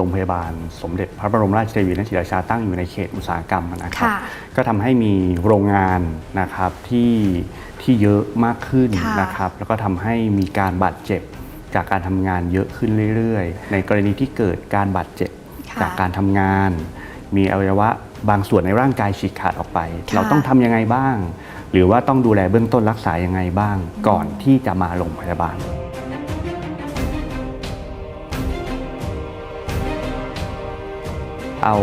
คือโรงพยาบาลสมเด็จพระบรมราชเทวีณศรีราชาตั้งอยู่ในเขตอุตสาหกรรมนะครับค่ะก็ทำให้มีโรงงานนะครับที่ที่เยอะมากขึ้นค่ะนะครับ แล้วก็ทำให้มีการบาดเจ็บจากการทำงานเยอะขึ้นเรื่อยๆ ในกรณีที่เกิดการบาดเจ็บค่ะจากการทำงาน มีอวัยวะบางส่วนในร่างกายฉีกขาดออกไปค่ะเราต้องทำยังไงบ้าง หรือว่าต้องดูแลเบื้องต้นรักษายังไงบ้าง ก่อนที่จะมาโรงพยาบาล เอา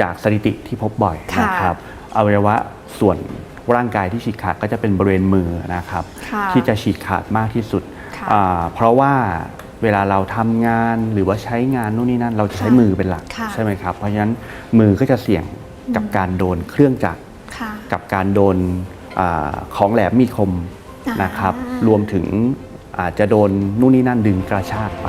จากสถิติที่พบบ่อยค่ะนะครับอวัยวะส่วนร่างกายที่ฉีกขาดก็จะเป็นบริเวณมือนะครับค่ะที่จะฉีกขาดมากที่สุดค่ะอ่าเพราะว่าเวลาเราทำงานหรือว่าใช้งานนู่นนี่นั่น เราจะใช้ค่ะมือเป็นหลักค่ะใช่ไหมครับ เพราะฉะนั้นมือก็จะเสี่ยงกับการโดนเครื่องจักรค่ะกับการโดนอาของแหลมมีคมอ่านนะครับ รวมถึงอาจจะโดนนู่นนี่นั่นดึงกระชากไป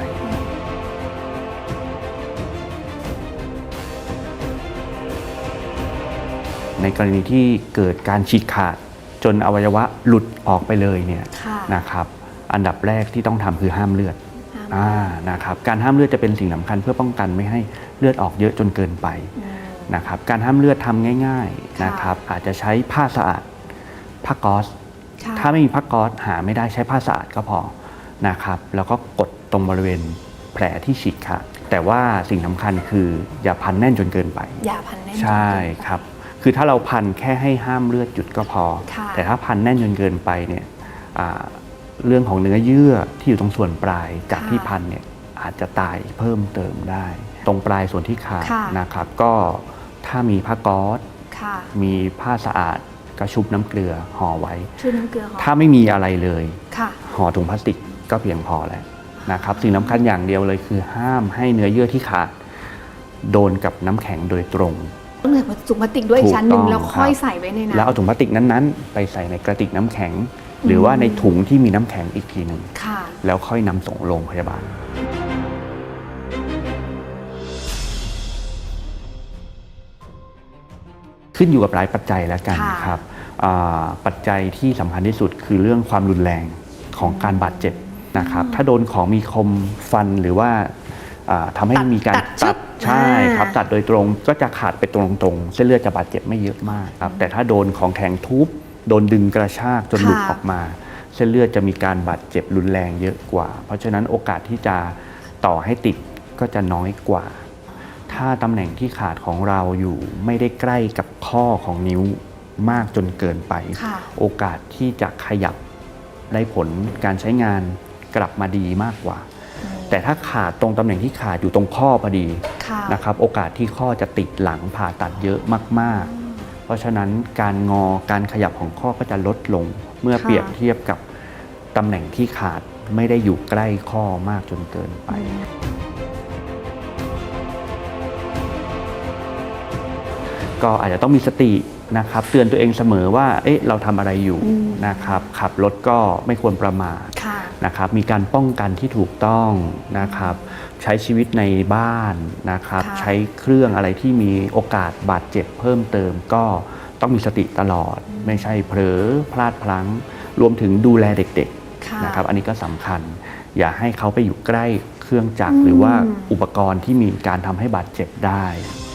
ในกรณีที่เกิดการฉีกขาด จนอวัยวะหลุดออกไปเลยเนี่ยค่ะนะครับ อันดับแรกที่ต้องทำคือห้ามเลือดห้ามอ่านะครับการห้ามเลือดจะเป็นสิ่งสำคัญเพื่อป้องกันไม่ให้เลือดออกเยอะจนเกินไปอืมนะครับการห้ามเลือดทำง่ายค่ะๆนะครับอาจจะใช้ผ้าสะอาดผ้าก๊อซค่ะถ้าไม่มีผ้าก๊อซหาไม่ได้ใช้ผ้าสะอาดก็พอนะครับแล้วก็กดตรงบริเวณแผลที่ฉีกขาดแต่ว่าสิ่งสำคัญคืออย่าพันแน่นจนเกินไป อย่าพันแน่นใช่ครับ คือถ้าเราพันแค่ให้ห้ามเลือดหยุดก็พอค่ะแต่ถ้าพันแน่นจนเกินไปเนี่ยอ่าเรื่องของเนื้อเยื่อที่อยู่ตรงส่วนปลายจากค่ะที่พันเนี่ยอาจจะตายเพิ่มเติมได้ ตรงปลายส่วนที่ขาดค่ะนะครับ ก็ถ้ามีผ้าก๊อซค่ะมีผ้าสะอาดกระชุบน้ำเกลือห่อไว้ช่วยน้ำเกลือหอมถ้าไม่มีอะไรเลยค่ะห่อถุงพลาสติกก็เพียงพอแล้วนะครับสิ่งสำคัญอย่างเดียวเลยคือห้ามให้เนื้อเยื่อที่ขาดโดนกับน้ำแข็งโดยตรง ต้องเหนือถุงพลาสติกด้วยอีกชั้นหนึ่งถูกต้องแล้วค่อยครับ ใส่ไว้ในน้ำแล้วเอาถุงพลาสติกนั้นๆ ไปใส่ในกระติกน้ำแข็ง หรือว่าในถุงที่มีน้ำแข็งอีกทีหนึ่งค่ะ แล้วค่อยนำส่งโรงพยาบาล ขึ้นอยู่กับหลายปัจจัยแล้วกันค่ะครับอ่าปัจจัยที่สำคัญที่สุดคือเรื่องความรุนแรงของการบาดเจ็บนะครับ ถ้าโดนของมีคมฟันหรือว่า อ่าทำให้ตัดมีการตัดชึตับดใช่อ่าครับตัดโดยตรงก็จะขาดไปตรงๆ เส้นเลือดจะบาดเจ็บไม่เยอะมากครับแต่ถ้าโดนของแข็งทุบโดนดึงกระชากจนหลุดค่ะออกมา เส้นเลือดจะมีการบาดเจ็บรุนแรงเยอะกว่า เพราะฉะนั้นโอกาสที่จะต่อให้ติดก็จะน้อยกว่า ถ้าตำแหน่งที่ขาดของเราอยู่ไม่ได้ใกล้กับข้อของนิ้วมากจนเกินไปค่ะโอกาสที่จะขยับได้ผลการใช้งานกลับมาดีมากกว่า แต่ถ้าขาดตรงตำแหน่งที่ขาดอยู่ตรงข้อพอดีค่ะนะครับโอกาสที่ข้อจะติดหลังผ่าตัดเยอะมาก ๆ เพราะฉะนั้นการงอการขยับของข้อก็จะลดลงเมื่อค่ะเปรียบเทียบกับตำแหน่งที่ขาดไม่ได้อยู่ใกล้ข้อมากจนเกินไปก็อาจจะต้องมีสตินะครับ เตือนตัวเองเสมอว่า เอ๊ะ เราทำอะไรอยู่อืมนะครับ ขับรถก็ไม่ควรประมาทค่ะ นะครับมีการป้องกันที่ถูกต้องนะครับใช้ชีวิตในบ้านนะครับค่ะใช้เครื่องอะไรที่มีโอกาสบาดเจ็บเพิ่มเติมก็ต้องมีสติตลอด ไม่ใช่เผลอพลาดพลั้ง รวมถึงดูแลเด็กค่ะๆนะครับอันนี้ก็สำคัญ อย่าให้เขาไปอยู่ใกล้เครื่องจักรอืมหรือว่าอุปกรณ์ที่มีการทำให้บาดเจ็บได้ค